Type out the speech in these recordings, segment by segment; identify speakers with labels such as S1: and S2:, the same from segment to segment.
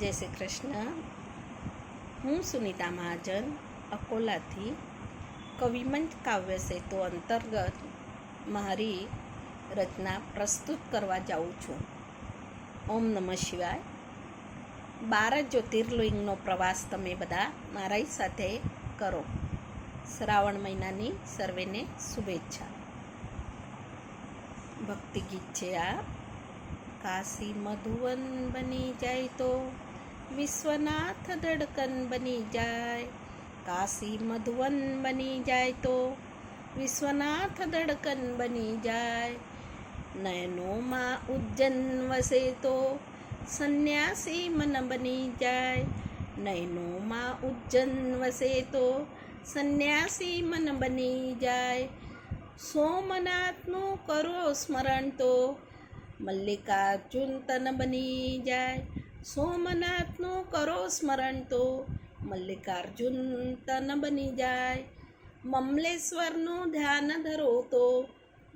S1: જય શ્રી કૃષ્ણ. હું સુનિતા મહાજન, અકોલાથી કવિમંચ કાવ્ય સેતુ અંતર્ગત મારી રચના પ્રસ્તુત કરવા જાઉં છું. ઓમ નમઃ શિવાય. બાર જ્યોતિર્લિંગનો પ્રવાસ તમે બધા મારી સાથે કરો. શ્રાવણ મહિનાની સર્વેને શુભેચ્છા. ભક્તિ ગીત છે આ. કાશી મધુવન બની જાય તો વિશ્વનાથ ધડકન બની જાય, કાશી મધુવન બની જાય તો વિશ્વનાથ ધડકન બની જાય. નયનોમાં ઉજ્જન વસે તો સંન્યાસી મન બની જાય. નયનોમાં ઉજ્જન વસે તો સંન્યાસી મન બની જાય. સોમનાથનું કરો સ્મરણ તો મલ્લિકાર્જુન તન બની જાય. સોમનાથનું કરો સ્મરણ તો મલ્લિકાર્જુન તન બની જાય. મમલેશ્વરનું ધ્યાન ધરો તો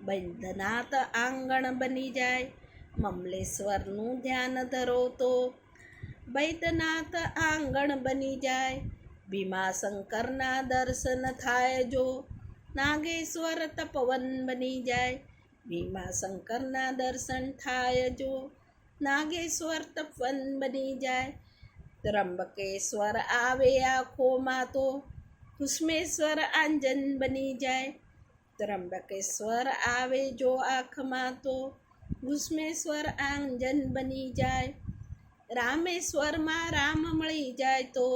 S1: બૈદ્યનાથ આંગણ બની જાય. મમલેશ્વરનું ધ્યાન ધરો તો બૈદ્યનાથ આંગણ બની જાય. ભીમાશંકરના દર્શન થાય જો નાગેશ્વર તપવન બની જાય. ભીમાશંકરના દર્શન થાય જો નાગેશ્વર તપવન બની જાય ત્રંબકેશ્વર આવે આંખોમાં તો કુષ્મેશ્વર આંજન બની જાય ત્રંબકેશ્વર આવે જો આંખમાં તો કુષ્મેશ્વર આંજન બની જાય રામેશ્વરમાં રામ મળી જાય તો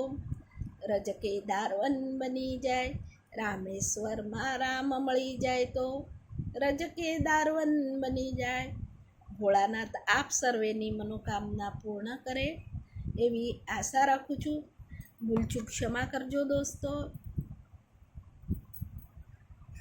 S1: રજકે દારવન બની જાય રામેશ્વરમાં રામ મળી જાય તો રજકે દારવન બની જાય ભોળાનાથ આપ સર્વેની મનોકામના પૂર્ણ કરે એવી આશા રાખું છું. ભૂલચૂક ક્ષમા કરજો દોસ્તો.